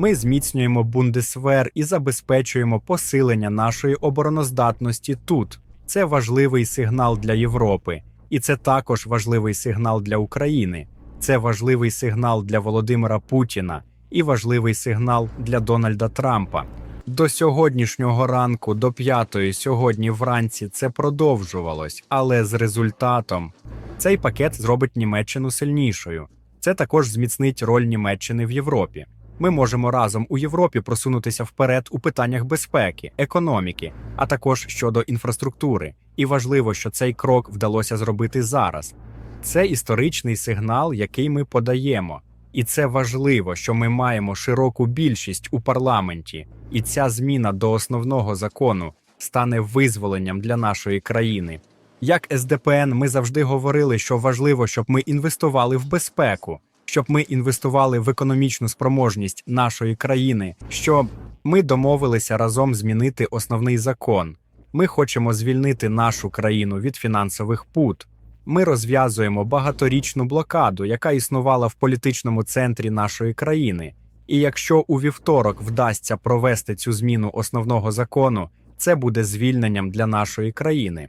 Ми зміцнюємо Бундесвер і забезпечуємо посилення нашої обороноздатності тут. Це важливий сигнал для Європи, і це також важливий сигнал для України. Це важливий сигнал для Володимира Путіна і важливий сигнал для Дональда Трампа. До сьогоднішнього ранку, до п'ятої сьогодні вранці це продовжувалось, але з результатом цей пакет зробить Німеччину сильнішою. Це також зміцнить роль Німеччини в Європі. Ми можемо разом у Європі просунутися вперед у питаннях безпеки, економіки, а також щодо інфраструктури. І важливо, що цей крок вдалося зробити зараз. Це історичний сигнал, який ми подаємо. І це важливо, що ми маємо широку більшість у парламенті, і ця зміна до основного закону стане визволенням для нашої країни. Як СДПН, ми завжди говорили, що важливо, щоб ми інвестували в безпеку, щоб ми інвестували в економічну спроможність нашої країни, щоб ми домовилися разом змінити основний закон. Ми хочемо звільнити нашу країну від фінансових пут. Ми розв'язуємо багаторічну блокаду, яка існувала в політичному центрі нашої країни. І якщо у вівторок вдасться провести цю зміну основного закону, це буде звільненням для нашої країни.